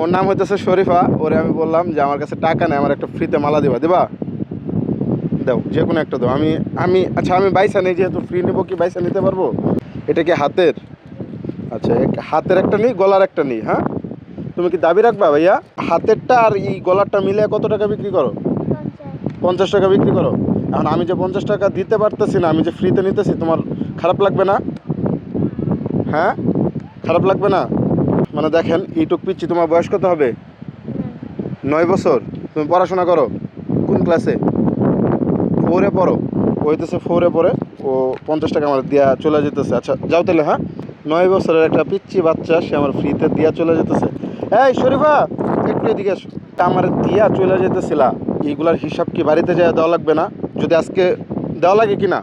ওর নাম হইতেছে শরীফা। ওরে আমি বললাম যে, আমার কাছে টাকা নেই, আমার একটা ফ্রিতে মালা দিবা। দিবা? দাও যে কোনো একটা দাও। আমি আমি আচ্ছা আমি বাইসা নেই, যেহেতু ফ্রি নেব, কি বাইসা নিতে পারব? এটা কি হাতের? আচ্ছা হাতের একটা নিই, গলার একটা নিই হ্যাঁ? তুমি কি দাবি রাখবা ভাইয়া? হাতেরটা আর এই গলারটা মিলে কত টাকা বিক্রি করো? পঞ্চাশ টাকা বিক্রি করো। এখন আমি যে পঞ্চাশ টাকা দিতে পারতেছি না, আমি যে ফ্রিতে নিতেছি, তোমার খারাপ লাগবে না? হ্যাঁ? খারাপ লাগবে না? মানে দেখেন এইটুক পিচ্ছি তোমার বয়স কত হবে? নয় বছর। তুমি পড়াশোনা করো। কোন ক্লাসে ফোরে পড়ো। ও হইতেছে ফোরে পড়ে ও পঞ্চাশ টাকা আমার দিয়া চলে যেতেছে। আচ্ছা যাও তাহলে হ্যাঁ? নয় বছরের একটা পিচ্ছি বাচ্চা সে আমার ফ্রিতে দিয়া চলে যেতেছে। এই শরীফা একটু এদিকে আমার দিয়া চলে যেতেছিলা। এইগুলার হিসাব কি বাড়িতে যায় দেওয়া লাগবে না? যদি আজকে দেওয়া লাগে কি না?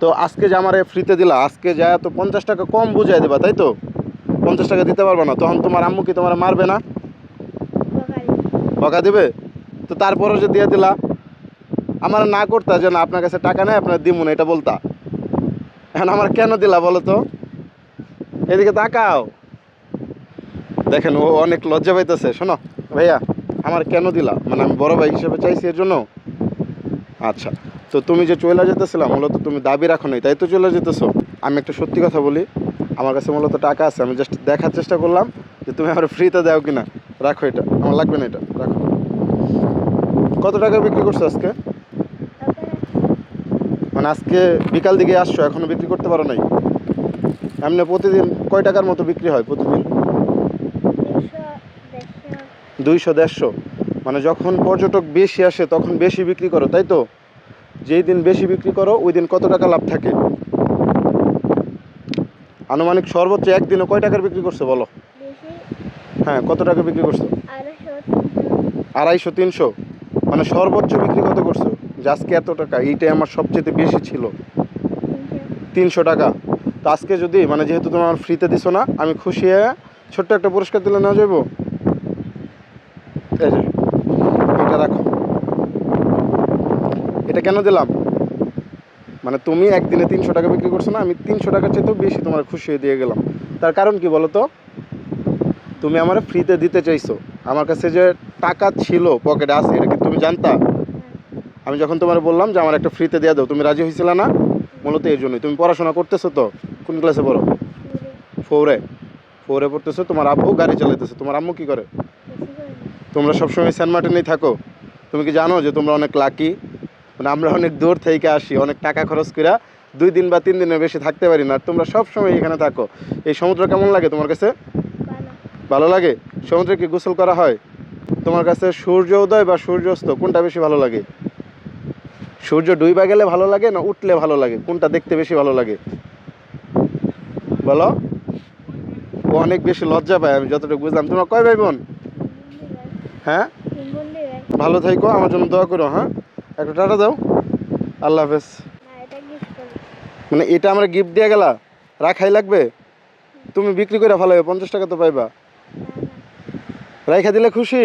তো আজকে যে আমার ফ্রিতে দিলা আজকে যায় তো পঞ্চাশ টাকা কম বুঝাই দেবা তাই তো? পঞ্চাশ টাকা দিতে পারবে না, তখন তোমার আম্মু কি তোমার মারবে না? বকা দিবে? তো তারপরে যে দিয়ে দিলা, আমার না করতা যে না, আপনার কাছে টাকা নেই, আপনার দিমুন এটা বলতা। এখন আমার কেন দিলা বলো তো? এদিকে তাকাও। দেখেন, ও অনেক লজ্জা পাইতেছে, শোনো। ভাইয়া, আমার কেন দিলা? মানে আমি বড় ভাই হিসেবে চাইছি এর জন্য। আচ্ছা তো তুমি যে চলে যেতেছিলাম মূলত তুমি দাবি রাখো নাই, তাই তো চলে যেতেছো? আমি একটা সত্যি কথা বলি আমার কাছে মূলত টাকা আছে, আমি জাস্ট দেখার চেষ্টা করলাম যে তুমি আমার ফ্রিতে দাও কিনা। রাখো এটা, আমার লাগবে না এটা, রাখো। কত টাকা বিক্রি করছ আজকে? মানে আজকে বিকাল দিকে আসছো, এখনও বিক্রি করতে পারো নাই? এমনি প্রতিদিন কয় টাকার মতো বিক্রি হয় প্রতিদিন? দুইশো, দেড়শো। মানে যখন পর্যটক বেশি আসে, তখন বেশি বিক্রি করো, তাই তো? যেই দিন বেশি বিক্রি করো, ওই দিন কত টাকা লাভ থাকে? আনুমানিক সর্বোচ্চ একদিনে কয় টাকার বিক্রি করছ বলো? হ্যাঁ কত টাকা বিক্রি করছ? আড়াইশো তিনশো। মানে সর্বোচ্চ বিক্রি কত করছ? যে আজকে এত টাকা এইটাই আমার সবচেয়ে বেশি ছিল। তিনশো টাকা। তো আজকে যদি মানে যেহেতু তোমার ফ্রিতে দিছো না আমি খুশি হয়ে ছোট্ট একটা পুরস্কার দিলে না যাব এটা রাখো। এটা কেন দিলাম? মানে তুমি একদিনে তিনশো টাকা বিক্রি করছ না, আমি তিনশো টাকার চাইতেও বেশি তোমার খুশি হয়ে দিয়ে গেলাম। তার কারণ কি বলো তো তুমি আমার ফ্রিতে দিতে চাইছো। আমার কাছে যে টাকা ছিল পকেটে আছে, এটা কি তুমি জানতা? আমি যখন তোমার বললাম যে আমার একটা ফ্রিতে দিয়ে দাও, তুমি রাজি হয়েছিল না? মূলত এই জন্যই। তুমি পড়াশোনা করতেছো তো? কোন ক্লাসে পড়ো? ফোরে ফোরে পড়তেছো, তোমার আব্বু গাড়ি চালাইতেছে। তোমার আম্মু কি করে? তোমরা সবসময় সেন্ট মার্টিনেই থাকো। তুমি কি জানো যে তোমরা অনেক লাকি মানে আমরা অনেক দূর থেকে আসি অনেক টাকা খরচ করে দুই দিন বা তিন দিনের বেশি থাকতে পারি না। আর তোমরা সবসময় এখানে থাকো। এই সমুদ্র কেমন লাগে তোমার কাছে? ভালো। লাগে? সমুদ্রে কি গোসল করা হয়? তোমার কাছে সূর্য উদয় বা সূর্যাস্ত কোনটা বেশি ভালো লাগে? সূর্য ডুইবা গেলে ভালো লাগে না উঠলে ভালো লাগে? কোনটা দেখতে বেশি ভালো লাগে? বলো। ও অনেক বেশি লজ্জা পায় আমি যতটুকু বুঝলাম। তোমরা কয় ভাই বোন? হ্যাঁ? ভালো থাইকো আমার জন্য দোয়া করো হ্যাঁ? একটা টাটা দাও। আল্লাহ হাফেজ। মানে এটা আমরা গিফট দিয়ে গেলা? রাখাই লাগবে? তুমি বিক্রি করে হবে পঞ্চাশ টাকা তো পাইবা। রাইখা দিলে খুশি?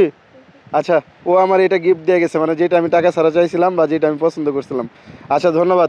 আচ্ছা ও আমার এটা গিফট দিয়ে গেছে মানে যেটা আমি টাকা ছাড়া চাইছিলাম বা যেটা আমি পছন্দ করছিলাম। আচ্ছা ধন্যবাদ।